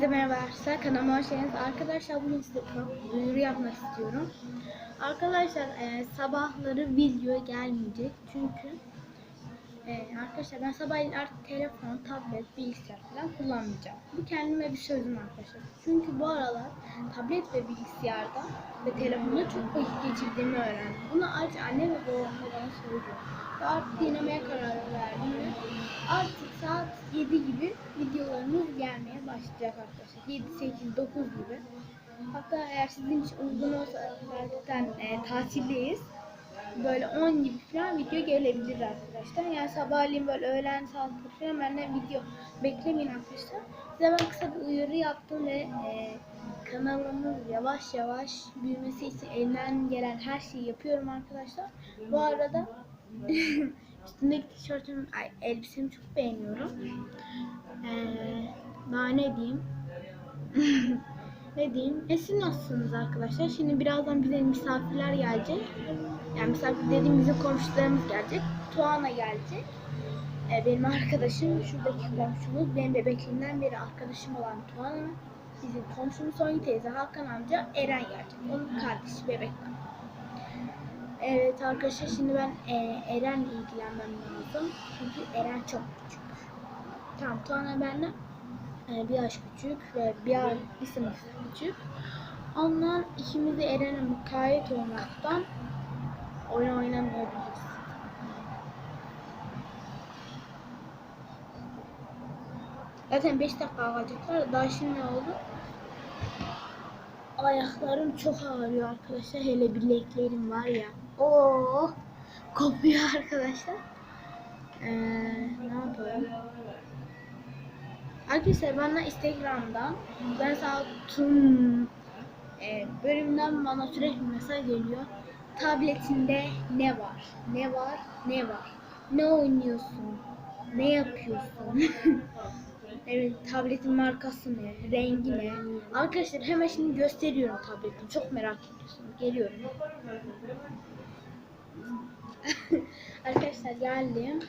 Hepinize merhaba arkadaşlar. Kanalıma hoş geldiniz. Arkadaşlar bugün size duyuru yapmak istiyorum. Arkadaşlar e, sabahları video gelmeyecek. Çünkü arkadaşlar ben sabahleyin artık telefon, tablet, bilgisayar falan kullanmayacağım. Bu kendime bir sözüm arkadaşlar. Çünkü bu aralar tablet ve bilgisayarda ve telefonda çok vakit geçirdiğimi öğrendim. Bunu ayrıca anne ve babam da bana söylüyor. Ve artık denemeye karar verdim ve artık saat 7 gibi videolarımız gelmeye başlayacak arkadaşlar. 7, 8, 9 gibi. Hatta eğer sizin için uygun olsa zaten e, tatildeyiz. Böyle 10 gibi falan video gelebilir arkadaşlar. Yani sabahleyin böyle öğlen saatleri falan benden video beklemeyin arkadaşlar. Size ben kısa bir uyarı yaptım ve e, kanalımız yavaş yavaş büyümesi için elinden gelen her şeyi yapıyorum arkadaşlar. Bu arada üstündeki tişörtüm, ay, elbisemi çok beğeniyorum. Ee, daha ne diyeyim? ne diyeyim? E siz nasılsınız arkadaşlar? Şimdi birazdan bize misafirler gelecek. Yani misafir dediğim bizim komşularımız gelecek. Tuana gelecek. Ee, benim arkadaşım, şuradaki komşumuz, benim bebekliğimden beri arkadaşım olan Tuana. Bizim komşumuz Songül teyze, Hakan amca, Eren gelecek. Onun kardeşi, bebek var. Evet arkadaşlar şimdi ben e, Eren'le ilgilenmem lazım. Çünkü Eren çok küçük. Tamam Tuana benden e, bir yaş küçük ve bir, ay- bir sınıf küçük. Ondan ikimiz de Eren'e mukayyet olmaktan oyun oynamayabiliriz. Zaten 5 dakika kalacaklar. Daha şimdi oldu? Ayaklarım çok ağrıyor arkadaşlar. Hele bileklerim var ya. Oo, kopuyor arkadaşlar. Ee, ne yapalım? Arkadaşlar bana Instagram'dan ben tüm e, bölümden bana sürekli mesaj geliyor. Tabletinde ne var? Ne var? Ne var? Ne oynuyorsun? Ne yapıyorsun? evet tabletin markası ne? Rengi ne? Arkadaşlar hemen şimdi gösteriyorum tabletimi. Çok merak ediyorsunuz. Geliyorum. Arkadaşlar geldim.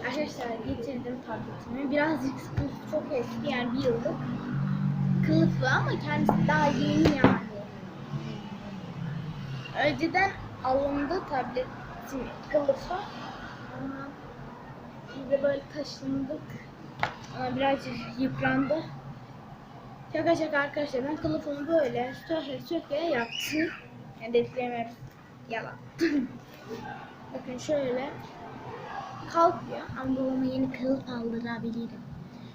Arkadaşlar getirdim tabletimi. Birazcık sıkıntı çok eski yani bir yıllık. Kılıflı ama kendisi daha yeni yani. Önceden alındı tabletin kılıfı. Ama biz de böyle taşındık. Ama birazcık yıprandı. Şaka şaka arkadaşlar ben kılıfımı böyle söke söke yaptım. Yani dediklerim yalan. Bakın şöyle kalkıyor ama babama yeni kılıf aldırabilirim.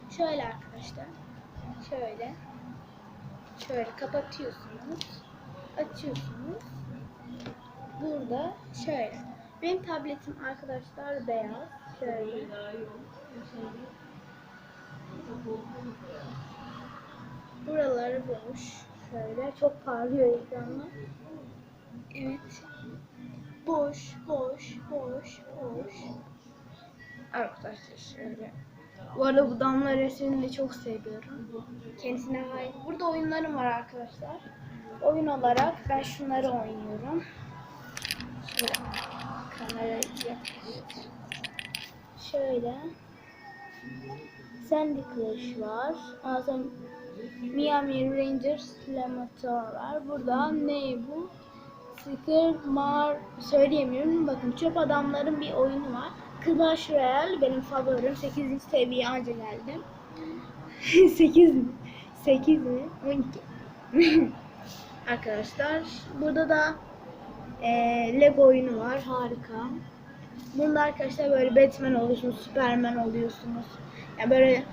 Şöyle arkadaşlar. Şöyle. Şöyle kapatıyorsunuz. Açıyorsunuz. Burada şöyle. Benim tabletim arkadaşlar beyaz. Şöyle. Buraları boş. Şöyle çok parlıyor ekranlar. Evet. Boş, boş, boş, boş. Arkadaşlar şöyle. Bu arada bu damla resmini de çok seviyorum. Kendisine ait. Burada oyunlarım var arkadaşlar. Oyun olarak ben şunları oynuyorum. Şöyle kamerayı. Şöyle. Sandy Clash var. Ondan Miami Rangers Lemator var. Burada ne bu? Sticker Mar söyleyemiyorum. Bakın çöp adamların bir oyunu var. Clash Royale benim favorim. 8. seviye anca geldim. 8 mi? 8 mi? 12. Arkadaşlar burada da e, Lego oyunu var. Harika. Bunda arkadaşlar böyle Batman oluyorsunuz, Superman oluyorsunuz. Yani böyle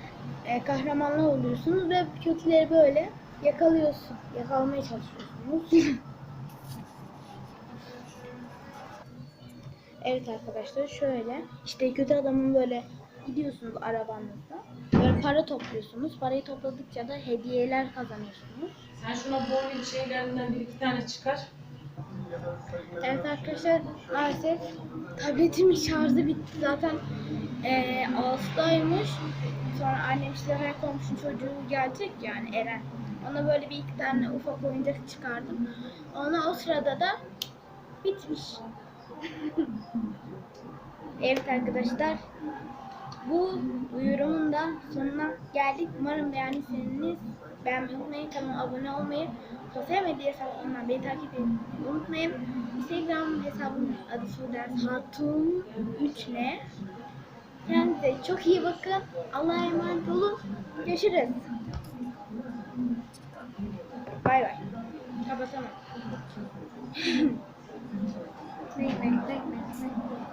e, kahramanlar oluyorsunuz ve kötüleri böyle yakalıyorsun. Yakalamaya çalışıyorsunuz. Evet arkadaşlar şöyle işte kötü adamın böyle gidiyorsunuz arabanızda. Böyle para topluyorsunuz. Parayı topladıkça da hediyeler kazanıyorsunuz. Sen şuna bowling şeylerinden bir iki tane çıkar. Evet arkadaşlar maalesef tabletimin şarjı bitti. Zaten eee Ağustos'taymış. Sonra annem işte her komşu çocuğu gelecek yani Eren. Ona böyle bir iki tane ufak oyuncak çıkardım. Ona o sırada da bitmiş. Evet arkadaşlar bu duyurumun da sonuna geldik. Umarım beğendiyseniz beğenmeyi unutmayın. Kanalıma abone olmayı, sosyal medya hesaplarından beni takip etmeyi unutmayın. Instagram hesabımın adı Sudes Hatun 3 ne? Kendinize çok iyi bakın. Allah'a emanet olun. Görüşürüz. Bay bay. Kapatamam. ne, ne, ne, ne, ne.